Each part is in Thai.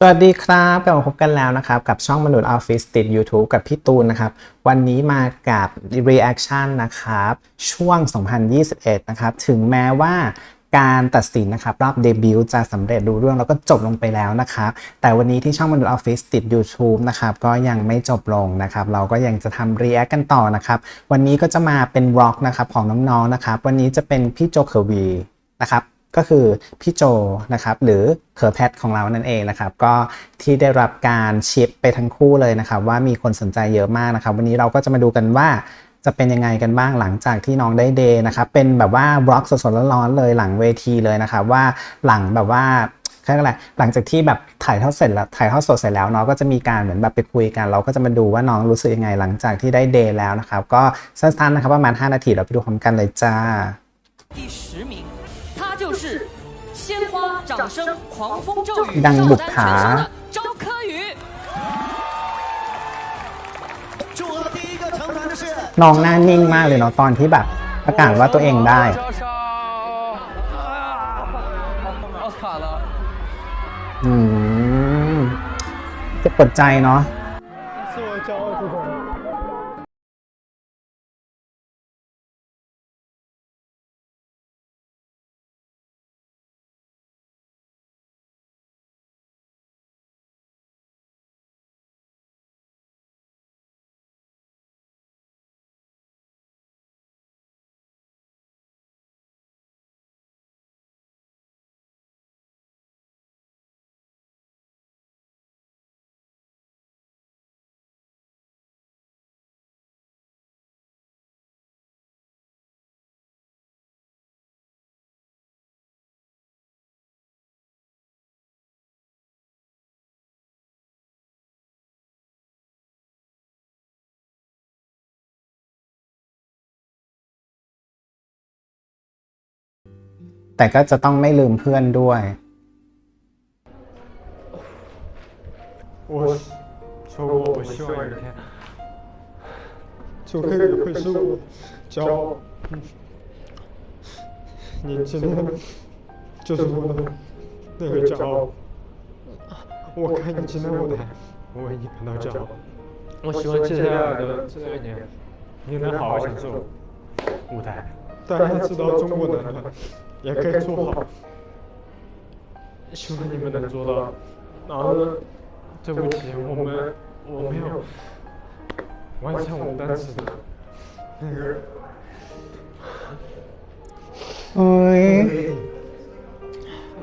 สวัสดีครับกลับมาพบกันแล้วนะครับ กับช่องมนุษย์ออฟฟิศติด YouTube กับพี่ตูนนะครับ วันนี้มากับ reaction นะครับ ช่วง 2021 นะครับ ถึงแม้ว่าการตัดสินนะครับ รอบเดบิวต์จะสำเร็จรู้เรื่องแล้วก็จบลงไปแล้วนะครับ แต่วันนี้ที่ช่องมนุษย์ออฟฟิศติด YouTube นะครับ ก็ยังไม่จบลงนะครับ เราก็ยังจะทำ react กันต่อนะครับ วันนี้ก็จะมาเป็น vlog นะครับของน้องๆนะครับ วันนี้จะเป็นพี่โจเคอร์วีนะครับ ก็คือพี่โจนะครับหรือเคอร์แพทของเรานั่นเองนะครับ ก็ที่ได้รับการชิปไปทั้งคู่เลยนะครับ ว่ามีคนสนใจเยอะมากนะครับ วันนี้เราก็จะมาดูกันว่าจะเป็นยังไงกันบ้างหลังจากที่น้องได้เดย์นะครับเป็นแบบว่าบล็อกสดๆร้อนๆเลยหลังเวทีเลยนะครับว่าหลังแบบว่าเรีอะไรหลังจากที่แบบถ่ายทอดเสร็จแล้วถ่ายทอดสดเสร็จแล้วเนาะก็จะมีการเหมือนแบบไปคุยกัน เราก็จะมาดูว่าน้องรู้สึกยังไงหลังจากที่ได้เดย์แล้วนะครับ ก็สั้นๆนะครับประมาณ 5 นาทีเราไปดูพร้อมกันเลยจ้า 掌声、狂风骤雨、ดังบุ 照 ก 单 ผา 全收的周柯宇。祝贺第一个成团的是 น้องหน้านิ่งมากเลยเนาะตอนที่แบบประกาศว่าตัวเองได้ 交上奥斯卡呢？ อืมเจ็บปวดใจเนาะ แต่ก็จะต้องไม่ลืมเพื่อนด้วย 我说过，我希望有一天，周柯宇会是我的骄傲。你今天就是我的那个骄傲。我看你今天舞台，我为你感到骄傲。我希望接下来的这一年，你能好好享受舞台。大家知道中国男团 也可以做好，希望你们能做到。然后呢，对不起，我们我没有完成我们当时的那个。 เอ้ย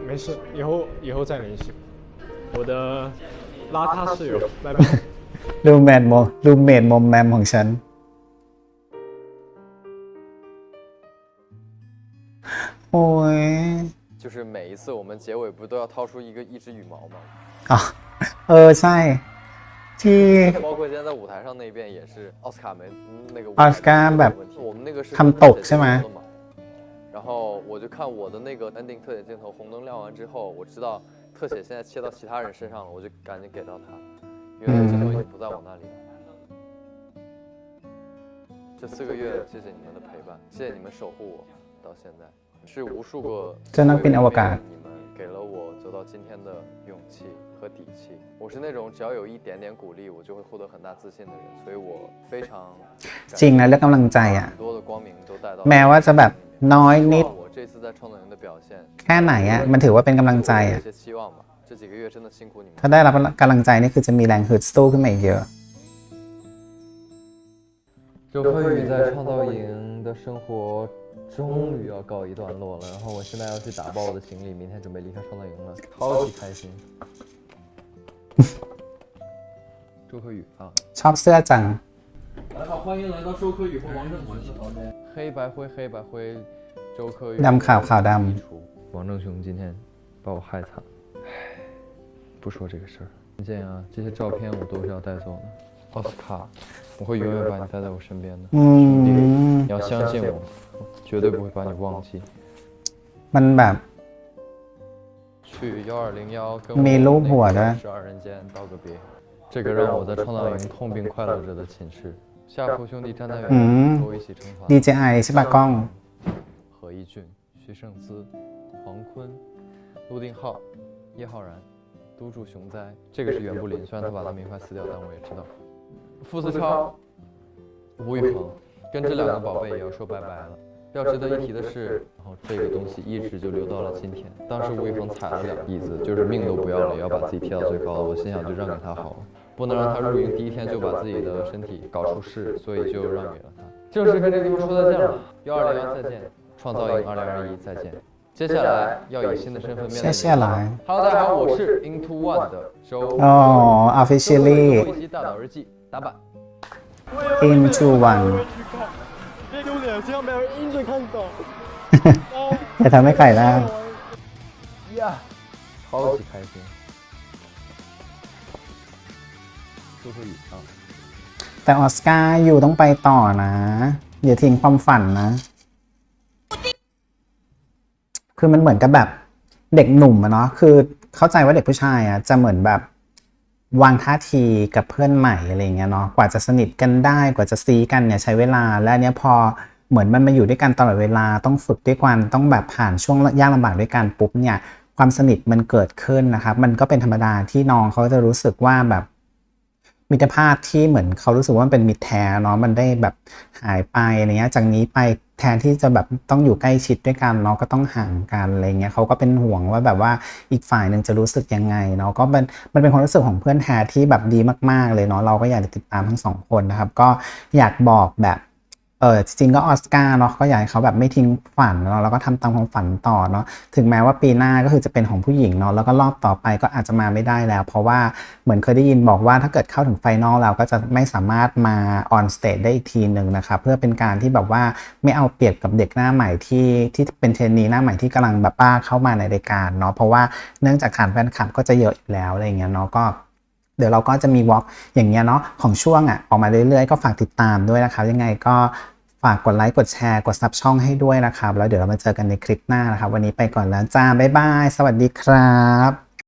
没事，以后以后再联系。我的邋遢室友，拜拜。 รูเมดโมรูเมดมอมแมมของฉัน โอ้ย 就是每一次我们结尾不都要掏出一个一只羽毛吗？ อ๋อเออใช่ ที่ 包括今天在舞台上那一遍也是奥斯卡没那个舞奥斯卡台แบบ 问题，我们那个是ทำตกใช่ไหม 然后我就看我的那个 ending 特写镜头，红灯亮完之后，我知道特写现在切到其他人身上了，我就赶紧给到他，因为那个镜头已经不在我那里了。这四个月，谢谢你们的陪伴，谢谢你们守护我到现在， 是无数个 จะนั่งเป็นอวกาศ 你们给了我走到今天的勇气和底气。我是那种只要有一点点鼓励，我就会获得很大自信的人，所以我非常 จริงนะเรื่องกำลังใจอ่ะ 很多的光明都带到。 แม้ว่าจะแบบน้อยนิด 我这次在创造营的表现， แค่ไหนอ่ะ มันถือว่าเป็นกำลังใจ 有 อ่ะ 一些期望吧。这几个月真的辛苦你们 ถ้า。ได้รับกำลังใจนี่คือจะมีแรงฮึดสู้ขึ้นมาอีกเยอะ 周柯宇在创造营的生活 终于要告一段落了，然后我现在要去打包我的行李，明天准备离开创造营了，超级开心。周柯宇啊， ชอบเสื้อจัง 大家好，欢迎来到周柯宇和王正雄的房间。黑白灰，黑白灰，周柯宇。ดำขาวขาวดำ 移除。王正雄今天把我害惨了，唉，不说这个事儿。文件啊，这些照片我都是要带走的。奥斯卡，我会永远把你带在我身边的。 อื 兄弟， ม 你要相信我，我绝对不会把你忘记。 มันแบบ 去幺二零幺跟 มีรูปหัวด้วย 十二人间道个别。这个让我在创造营痛并快乐着的寝室。夏普兄弟站在远嗯处，和我一起成团。 DJI ใช่ปะกล้อง 何一俊、徐胜姿、黄坤、陆定浩、叶浩然、杜 督助熊灾，这个是袁柏林，虽然他把他名快撕掉，但我也知道。傅思超、吴宇恒 跟这两个宝贝也要说拜拜了。要值得一提的是，然后这个东西一直就留到了今天。当时吴宇恒踩了两椅子，就是命都不要了，也要把自己踢到最高了。我心想，就让给他好了，不能让他入营第一天就把自己的身体搞出事，所以就让给了他。正式跟这个地方说再见了，幺二零幺再见，创造营二零二一再见。接下来要以新的身份面对接下来 Hello，大家好，我是 Into One 的周。哦周，officially 一期大岛日记打板。into one จะทำให้ไข่ล่าเขาสิใครสิแต่ออสการ์อยู่ต้องไปต่อนะ อย่าทิ้งความฝันนะ คือมันเหมือนกับแบบเด็กหนุ่มอะเนาะคือเข้าใจว่าเด็กผู้ชายอะจะเหมือนแบบ วางท่าทีกับเพื่อนใหม่อะไรเงี้ยเนาะกว่าจะสนิทกันได้กว่าจะซีกันเนี่ยใช้เวลา และเนี้ยพอเหมือนมันมาอยู่ด้วยกันตลอดเวลาต้องฝึกด้วยกันต้องแบบผ่านช่วงยากลำบากด้วยกันปุ๊บเนี่ยความสนิทมันเกิดขึ้นนะครับ มันก็เป็นธรรมดาที่น้องเขาจะรู้สึกว่าแบบมิตรภาพที่เหมือนเขารู้สึกว่ามันเป็นมิตรแท้เนาะมันได้แบบหายไปอะไรเงี้ยจากนี้ไป ทนที่จะแบบต้องอยู่ใกล้ชิดด้วยกันเนาะก็ต้องห่างกันอะไรเงี้ยเขาก็เป็นห่วงว่าแบบว่าอีกฝ่ายหนึ่งจะรู้สึกยังไงเนาะก็มันมันเป็นความรู้สึกของเพื่อนแท้ที่แบบดีมาก ๆ เลยเนาะเราก็อยากจะติดตามทั้งสองคนนะครับ ก็อยากบอกแบบ เออจริงๆก็ออสการ์เนาะก็อยากให้เขาแบบไม่ทิ้งฝันเนาะแล้วก็ทำตามความฝันต่อเนาะถึงแม้ว่าปีหน้าก็คือจะเป็นของผู้หญิงเนาะแล้วก็รอบต่อไปก็อาจจะมาไม่ได้แล้ว เพราะว่าเหมือนเคยได้ยินบอกว่าถ้าเกิดเข้าถึงไฟนอลแล้วก็จะไม่สามารถมาออนสเตจได้อีกทีหนึ่งนะครับเพื่อเป็นการที่แบบว่าไม่เอาเปรียบกับเด็กหน้าใหม่ที่ที่เป็นเทรนนีหน้าใหม่ที่กำลังแบบป้าเข้ามาในรายการเนาะเพราะว่าเนื่องจากฐานแฟนคลับก็จะเยอะอยู่แล้วอะไรเงี้ยเนาะก็เดี๋ยวเราก็จะมีวอล์กอย่างเงี้ยเนาะของช่วงอะออกมาเรื่อยๆ ก็ฝากติดตามด้วยนะครับยังไงก็ ฝากกดไลค์กดแชร์กดซับช่องให้ด้วยนะครับ แล้วเดี๋ยวเรามาเจอกันในคลิปหน้านะครับ วันนี้ไปก่อนแล้วจ้าบ๊ายบาย สวัสดีครับ